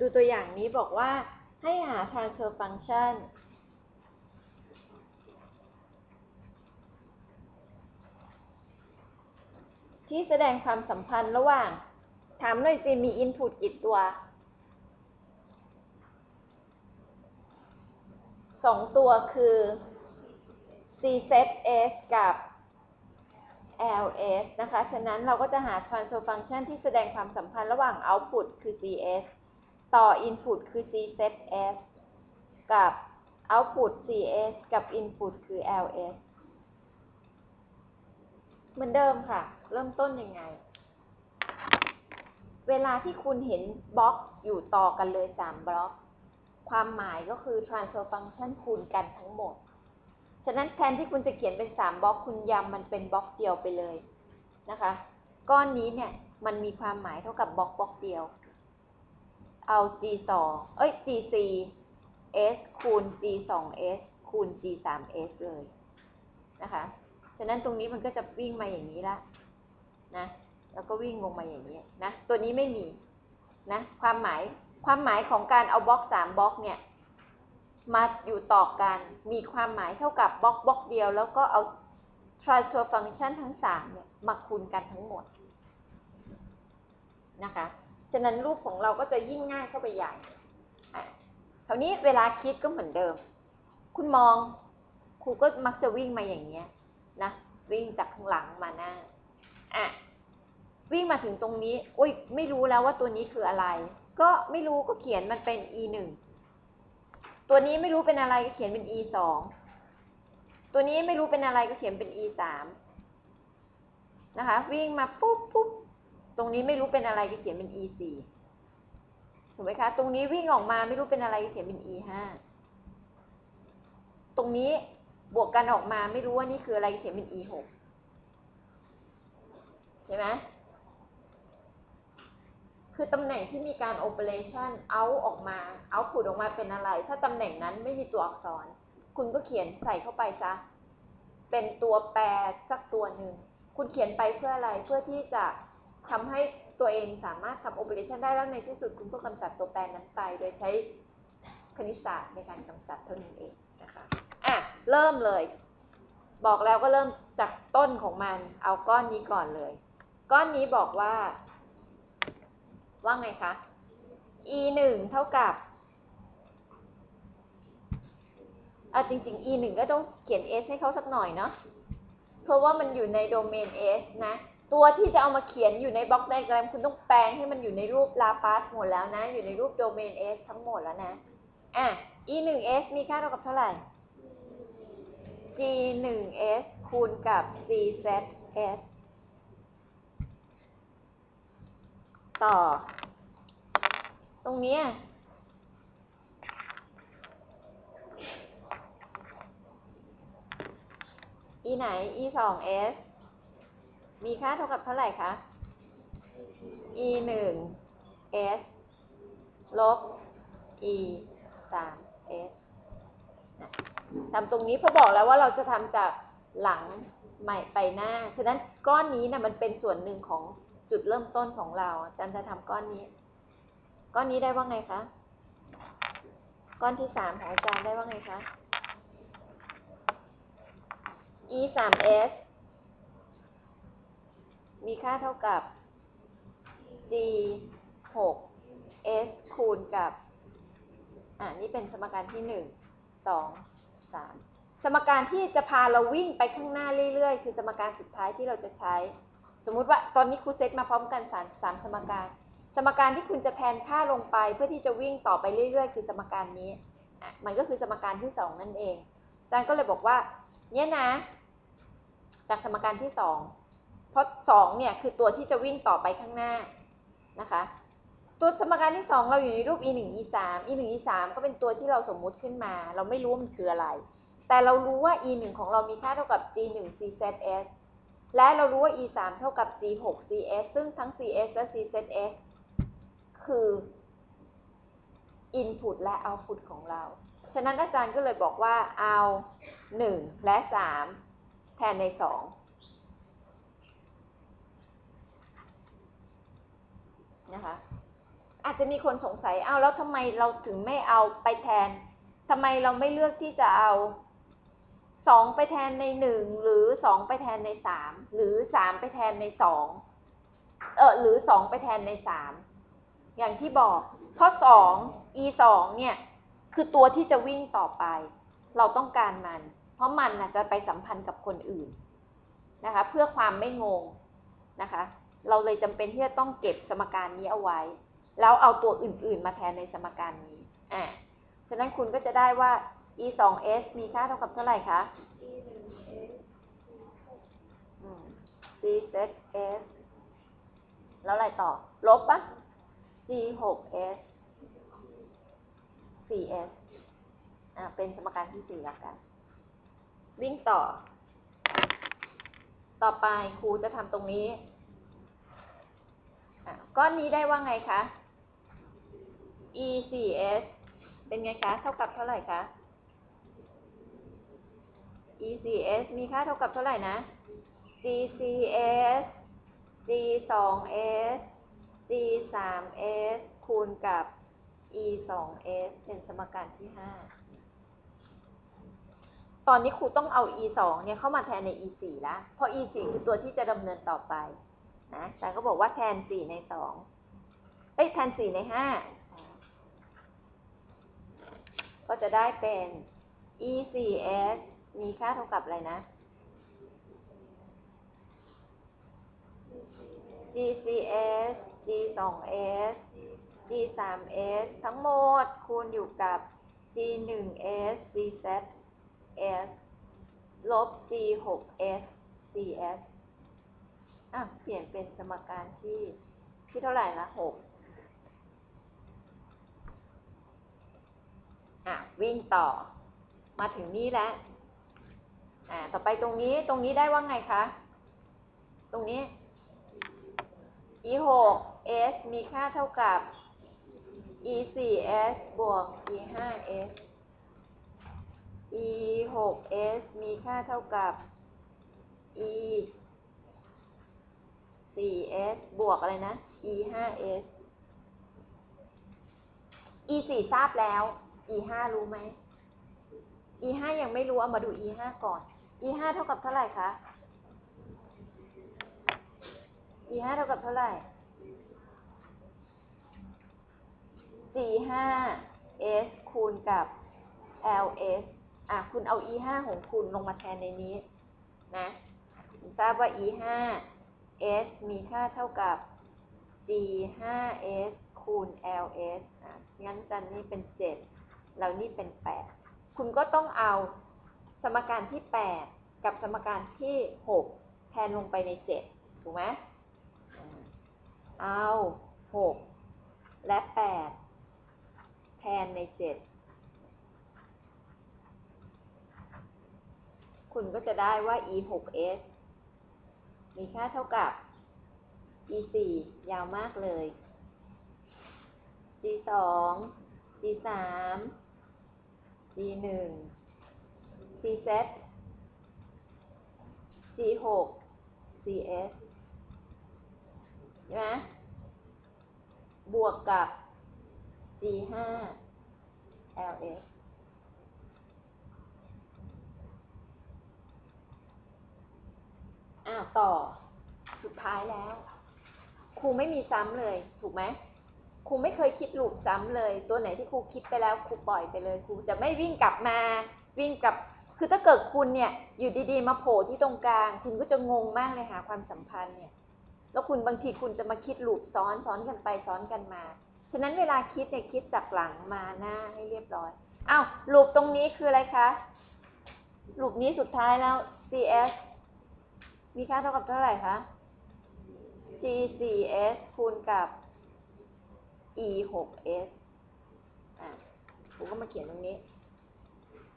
ดูตัวอย่างนี้บอกว่าให้หา transfer function ที่แสดงความสัมพันธ์ระหว่าง ถามหน่อยสิมี input กี่ตัว สองตัวคือ c set s กับ ls นะคะ ฉะนั้นเราก็จะหา transfer function ที่แสดงความสัมพันธ์ระหว่าง output คือ cs ต่อ input คือ c set s กับ output cs กับ input คือ ls เหมือนเดิมค่ะ เริ่มต้นยังไง เวลาที่คุณเห็นบล็อกอยู่ต่อกันเลย 3 บล็อก ความหมายก็คือ transfer function คูณกันทั้งหมด ฉะนั้นแทนที่คุณจะเขียนเป็น 3 บล็อก คุณยำมันเป็นบล็อกเดียวไปเลยนะคะ ก้อนนี้เนี่ยมันมีความหมายเท่ากับบล็อกบล็อกเดียว เอา g 2เอ้ย g 4 s คูณ g 2 s คูณ g 3 s เลยนะคะ ฉะนั้นตรงนี้มันก็จะวิ่งมาอย่างนี้ละนะ แล้วก็วิ่งลงมาอย่างนี้นะ ตัวนี้ไม่มีนะ ความหมาย ความหมายของการเอาบล็อกสามบล็อกเนี่ย มาอยู่ต่อกัน มีความหมายเท่ากับบล็อกบล็อกเดียว แล้วก็เอา transfer function ทั้งสามเนี่ยมาคูณกันทั้งหมดนะคะ ฉะนั้นรูปของเราก็จะยิ่งง่ายเข้าไปใหญ่คราวนี้เวลาคิดก็เหมือนเดิม คุณมองครูก็มักจะวิ่งมาอย่างเงี้ยนะวิ่งจากข้างหลังมาหน้าอะวิ่งมาถึงตรงนี้อุ้ยไม่รู้แล้วว่าตัวนี้คืออะไร ก็ไม่รู้ก็เขียนมันเป็น e หนึ่งตัวนี้ไม่รู้เป็นอะไรก็เขียนเป็น e สองตัวนี้ไม่รู้เป็นอะไรก็เขียนเป็น e สามนะคะ วิ่งมาปุ๊บปุ๊บ รงนี้ไม่รู้เป็นอะไรก็เขียนเป็น e สี่ถูกไหมคะ ตรงนี้วิ่งออกมาไม่รู้เป็นอะไรก็เขียนเป็น e ห้าตรงนี้บวกกันออกมาไม่รู้ว่านี่คืออะไรก็เขียนเป็น e หกใช่ไหมคือตำแหน่งที่มีการ operation out ออกมา output ออกมาเป็นอะไร ถ้าตำแหน่งนั้นไม่มีตัวอักษร คุณก็เขียนใส่เข้าไปซะ เป็นตัวแปรสักตัวหนึ่ง คุณเขียนไปเพื่ออะไร เพื่อที่จะ ทำให้ตัวเองสามารถทำ operation ได้แล้วในที่สุดคุณก็กำจัดตัวแปรนั้นไป โดยใช้คณิตศาสตร์ในการกำจัดเท่านั้นเองนะคะอะเริ่มเลย บอกแล้วก็เริ่มจากต้นของมัน เอาก้อนนี้ก่อนเลย ก้อนนี้บอกว่า ว่าไงคะ e หนึ่งเท่ากับเอาจริงๆ e หนึ่งก็ต้องเขียน s ให้เขาสักหน่อยเนาะเพราะว่ามันอยู่ในโดเมน s นะ ตัวที่จะเอามาเขียนอยู่ในบล็อกไดอะแกรมคุณต้องแปลงให้มันอยู่ในรูปลาปาสหมดแล้วนะ อยู่ในรูปโดเมน s ทั้งหมดแล้วนะ อะ e หนึ่ง s มีค่าเท่ากับเท่าไหร่ g หนึ่ง s คูณกับ c z s ต่อ ตรงนี้ย e ไหน e สอง s มีค่าเท่ากับเท่าไหร่คะ e หนึ่ง s ลบ e สาม s ทำตรงนี้เพราะบอกแล้วว่าเราจะทำจากหลังใหม่ไปหน้า ฉะนั้นก้อนนี้นะมันเป็นส่วนหนึ่งของจุดเริ่มต้นของเราอาจารย์จะทำก้อนนี้ ก้อนนี้ได้ว่าไงคะ ก้อนที่สามของอาจารย์ได้ว่าไงคะ e สาม s มีค่าเท่ากับ g หก s คูณกับ อ่านี่เป็นสมการที่หนึ่งสองสามสมการที่จะพาเราวิ่งไปข้างหน้าเรื่อยๆ คือสมการสุดท้ายที่เราจะใช้ สมมุติว่าตอนนี้ครูเซตมาพร้อมกันสามสามสมการ สมการที่คุณจะแทนค่าลงไปเพื่อที่จะวิ่งต่อไปเรื่อยๆ คือสมการนี้อะมันก็คือสมการที่สองนั่นเองอาจารย์ก็เลยบอกว่า เนี่ยนะ จากสมการที่สอง เพราะสองเนี่ยคือตัวที่จะวิ่งต่อไปข้างหน้านะคะ ตัวสมการที่สองเราอยู่ในรูป e 1 e 3 e 1 e 3ก็เป็นตัวที่เราสมมุติขึ้นมา เราไม่รู้มันคืออะไร แต่เรารู้ว่า e 1ของเรามีค่าเท่ากับ g 1 c z s และเรารู้ว่า e 3เท่ากับ g 6 c s ซึ่งทั้ง c s และ c z s คือ input และ output ของเรา ฉะนั้นอาจารย์ก็เลยบอกว่าเอา 1 และ 3 แทนใน 2 นะคะ อาจจะมีคนสงสัยเอาแล้วทำไมเราถึงไม่เอาไปแทนทำไมเราไม่เลือกที่จะเอาสองไปแทนในหนึ่งหรือสองไปแทนในสามหรือสามไปแทนในสองเออหรือสองไปแทนในสามอย่างที่บอกเพราะสอง e สองเนี่ย คือตัวที่จะวิ่งต่อไป เราต้องการมัน เพราะมันนะจะไปสัมพันธ์กับคนอื่นนะคะ เพื่อความไม่งงนะคะ เราเลยจำเป็นที่จะต้องเก็บสมการนี้เอาไว้ แล้วเอาตัวอื่น ๆ มาแทนในสมการนี้อ่าฉะนั้นคุณก็จะได้ว่า e สอง s มีค่าเท่ากับเท่าไหร่คะอืม c set s แล้วอะไรต่อ ลบปะ c หก s สี่ s อ่า เป็นสมการที่สี่แล้วกัน วิ่งต่อ ต่อไปครูจะทำตรงนี้ ก้อนนี้ได้ว่าไงคะ e สี่ s เป็นไงคะ เท่ากับเท่าไหร่คะ e สี่ s มีค่าเท่ากับเท่าไหร่นะ g c s g สอง s g สาม s คูณกับ e สอง s เป็นสมการที่ห้าตอนนี้ครูต้องเอา e สองเนี่ยเข้ามาแทนใน e สี่ละเพราะ e สี่คือตัวที่จะดำเนินต่อไป นะแต่ก็บอกว่าแทนสี่ในสองเอ้ยแทนสี่ในห้าก็จะได้เป็น e สี่ s มีค่าเท่ากับอะไรนะ g c s g สอง s g สาม s ทั้งหมดคูณอยู่กับ g หนึ่ง s g z s ลบ g หก s c s อะเปลี่ยนเป็นสมการที่ที่เท่าไหร่ละหกอะวิ่งต่อ มาถึงนี่แล้วอ่าต่อไปตรงนี้ตรงนี้ได้ว่าไงคะ ตรงนี้ e หก s มีค่าเท่ากับ e สี่ s บวก e ห้า s e หก s มีค่าเท่ากับ e สี่ s บวกอะไรนะ e ห้า s e สี่ทราบแล้ว e ห้ารู้ไหม e ห้ายังไม่รู้ เอามาดู e ห้าก่อน e ห้าเท่ากับเท่าไหร่คะ e ห้าเท่ากับเท่าไหร่ g ห้า s คูณกับ l s อะ คุณเอา e ห้าของคุณลงมาแทนในนี้ นะทราบว่า e ห้า s มีค่าเท่ากับ g ห้า s คูณ l s อะงั้นจันนี่เป็นเจ็ดแล้วนี่เป็นแปดคุณก็ต้องเอาสมการที่แปดกับสมการที่หกแทนลงไปในเจ็ดถูกไหมเอาหกและแปดแทนในเจ็ดคุณก็จะได้ว่า e 6 s มีค่าเท่ากับ e 4ยาวมากเลย g 2 g 3 g 1 c z g 6 c s ใช่ไหมบวกกับ g 5 l s อ้าว ต่อ สุดท้ายแล้ว ครูไม่มีซ้ำเลย ถูกไหมครูไม่เคยคิดลูกซ้ำเลย ตัวไหนที่ครูคิดไปแล้วครูปล่อยไปเลยครูจะไม่วิ่งกลับมา วิ่งกลับ คือถ้าเกิดคุณเนี่ย อยู่ดีๆ มาโผล่ที่ตรงกลาง คุณก็จะงงมากเลยหาความสัมพันธ์เนี่ย แล้วคุณบางทีคุณจะมาคิดลูปซ้อนซ้อนกันไปซ้อนกันมาฉะนั้นเวลาคิดเนี่ยคิดจากหลังมาหน้าให้เรียบร้อยอ้าวลูปตรงนี้คืออะไรคะลูปนี้สุดท้ายแล้ว cs มีค่าเท่ากับเท่าไหร่คะ g 4 s คูณกับ e 6 s อะผมก็มาเขียนตรงนี้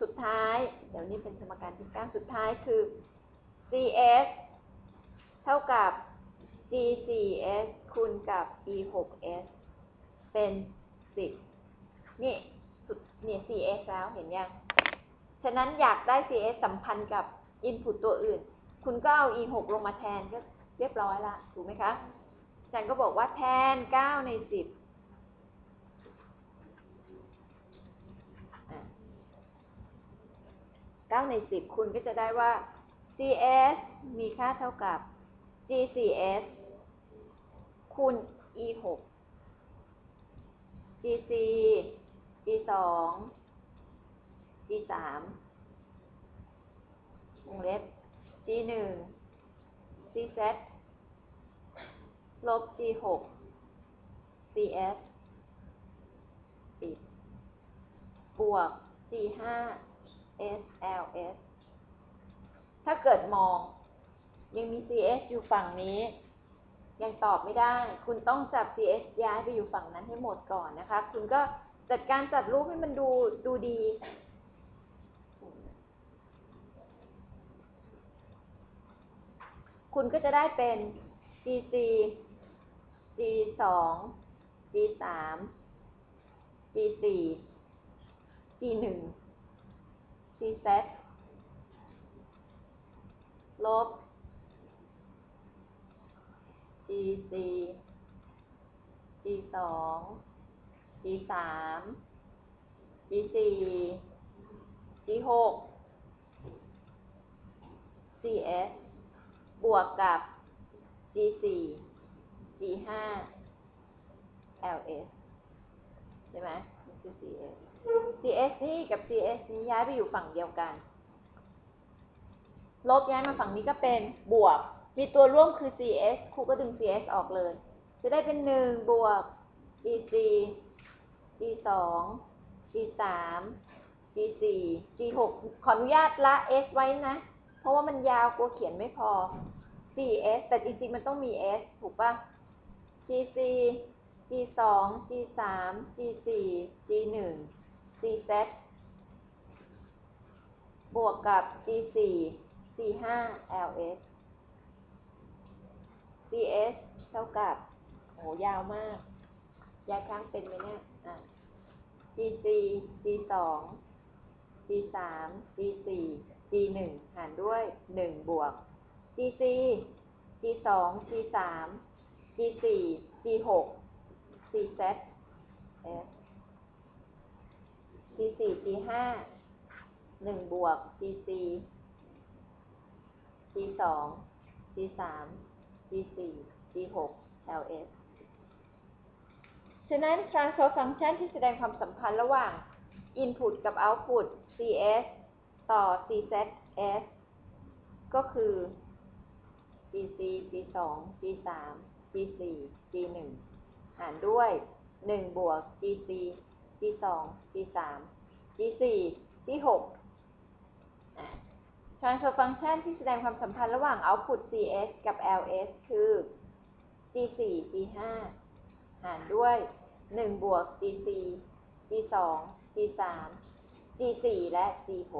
สุดท้าย เดี๋ยวนี้เป็นสมการที่ก้าสุดท้ายคือ cs เท่ากับ g 4 s คูณกับ e 6 s เป็นสิบนี่สุดเนี่ย cs แล้วเห็นยัง ฉะนั้นอยากได้ cs สัมพันธ์กับ input ตัวอื่น คุณก็เอา e 6ลงมาแทนก็เรียบร้อยละถูกไหมคะอาจารย์ก็บอกว่าแทน 9 ใน 10ก้าในสิบคุณก็จะได้ว่า cs มีค่าเท่ากับ gcs คูณ e หก gc e สอง e สามวงเล็บ g 1 cz ลบ g 6 cs ปิด บวก g 5 sls ถ้าเกิดมอง ยังมี cs อยู่ฝั่งนี้ ยังตอบไม่ได้ คุณต้องจับ cs ย้ายไปอยู่ฝั่งนั้นให้หมดก่อนนะคะ คุณก็จัดการจัดรูปให้มันดูดูดี คุณก็จะได้เป็น gc g 2 g 3 g 4 g 1 g z ลบ g c g 2 g 3 g 4 g 6 g s บวกกับ g 4 g 5 l s ใช่ไหมนี่คือ cs cs นี่กับ cs นี้ย้ายไปอยู่ฝั่งเดียวกัน ลบย้ายมาฝั่งนี้ก็เป็นบวก มีตัวร่วมคือ cs ครูก็ดึง cs ออกเลย จะได้เป็น 1 บวก gc g 2 g 3 g 4 g 6 ขออนุญาตละ s ไว้นะ เพราะว่ามันยาวกลัวเขียนไม่พอ cs แต่จริงๆมันต้องมี s ถูกปะ gc g 2 g 3 g 4 g 1 g z บวกกับ g 4 g 5 ls cs เท่ากับ โห ยาวมาก ยายค้างเป็นไหมเนี่ย อะ g 4 g 2 g 1หารด้วย 1 บวก g c g 2 g 3 g 4 g 6 c z s g 4 g 5 1 บวก g c g 2 g 3 g 4 g 6 l s ฉะนั้น transfer function ที่แสดงความสัมพันธ์ระหว่าง input กับ output cs ต่อ czs ก็คือ gc g2 g3 g4 g1 หารด้วย 1 บวก gc g2 g3 g4 g6 อะ transfer function ที่แสดงความสัมพันธ์ระหว่าง output cs กับ ls คือ g4 g5 หารด้วย 1 บวก gc g2 g3 g4 และ g6